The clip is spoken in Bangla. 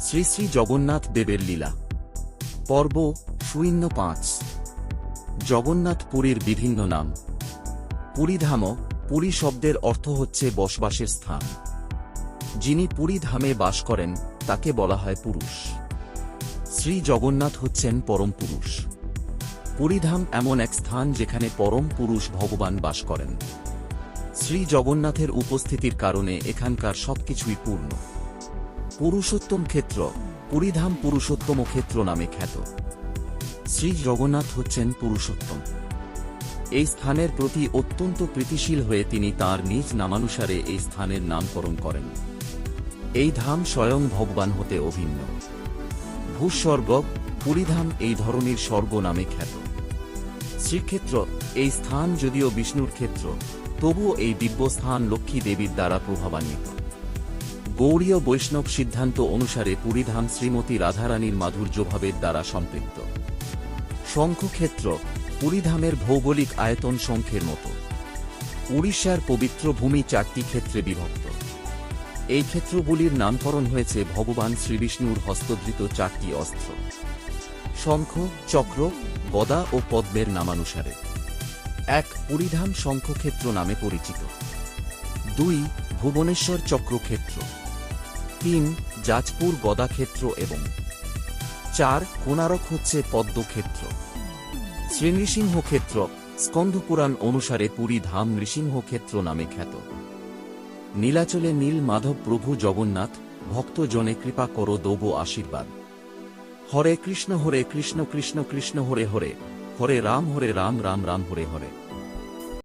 শ্রী শ্রী জগন্নাথ দেবের লীলা। পর্ব শূন্য পাঁচ। জগন্নাথ পুরীর বিভিন্ন নাম। পুরীধাম পুরী শব্দের অর্থ হচ্ছে বসবাসের স্থান। যিনি পুরী ধামে বাস করেন, তাকে বলা হয় পুরুষ। শ্রী জগন্নাথ হচ্ছেন পরম পুরুষ। পুরীধাম এমন এক স্থান যেখানে পরম পুরুষ ভগবান বাস করেন। শ্রী জগন্নাথের উপস্থিতির কারণে এখানকার সবকিছুই পূর্ণ। পুরুষোত্তম ক্ষেত্র পুরীধাম পুরুষোত্তম ক্ষেত্র নামে খ্যাত। শ্রী জগন্নাথ হচ্ছেন পুরুষোত্তম। এই স্থানের প্রতি অত্যন্ত প্রীতিশীল হয়ে তিনি তার নিজ নামানুসারে এই স্থানের নামকরণ করেন। এই ধাম স্বয়ং ভগবান হতে অভিন্ন। ভূস্বর্গ পুরীধাম এই ধরনের স্বর্গ নামে খ্যাত। শ্রীক্ষেত্র, এই স্থান যদিও বিষ্ণুর ক্ষেত্র, তবুও এই দিব্যস্থান লক্ষ্মী দেবীর দ্বারা প্রভাবান্বিত। গৌড়ীয় বৈষ্ণব সিদ্ধান্ত অনুসারে পুরীধাম শ্রীমতী রাধারানীর মাধুর্যভাবের দ্বারা সম্পৃক্ত। শঙ্খক্ষেত্র পুরীধামের ভৌগোলিক আয়তন শঙ্খের মতো। উড়িষ্যার পবিত্র ভূমি চারটি ক্ষেত্রে বিভক্ত। এই ক্ষেত্রগুলির নামকরণ হয়েছে ভগবান শ্রীবিষ্ণুর হস্তধৃত চারটি অস্ত্র। শঙ্খ, চক্র, গদা ও পদ্মের নামানুসারে। এক, পুরীধাম শঙ্খক্ষেত্র নামে পরিচিত। দুই, ভুবনেশ্বর চক্রক্ষেত্র। তিন, যাজপুর গদাক্ষেত্র এবং চার কোনারক হচ্ছে পদ্মক্ষেত্র। শ্রীনৃসিংহ ক্ষেত্র স্কন্ধপুরাণ অনুসারে পুরী ধাম নৃসিংহ ক্ষেত্র নামে খ্যাত। নীলাচলে নীল মাধব প্রভু জগন্নাথ, ভক্ত জনে কৃপা করো দোব আশীর্বাদ। হরে কৃষ্ণ হরে কৃষ্ণ কৃষ্ণ কৃষ্ণ হরে হরে হরে রাম হরে রাম রাম রাম হরে হরে।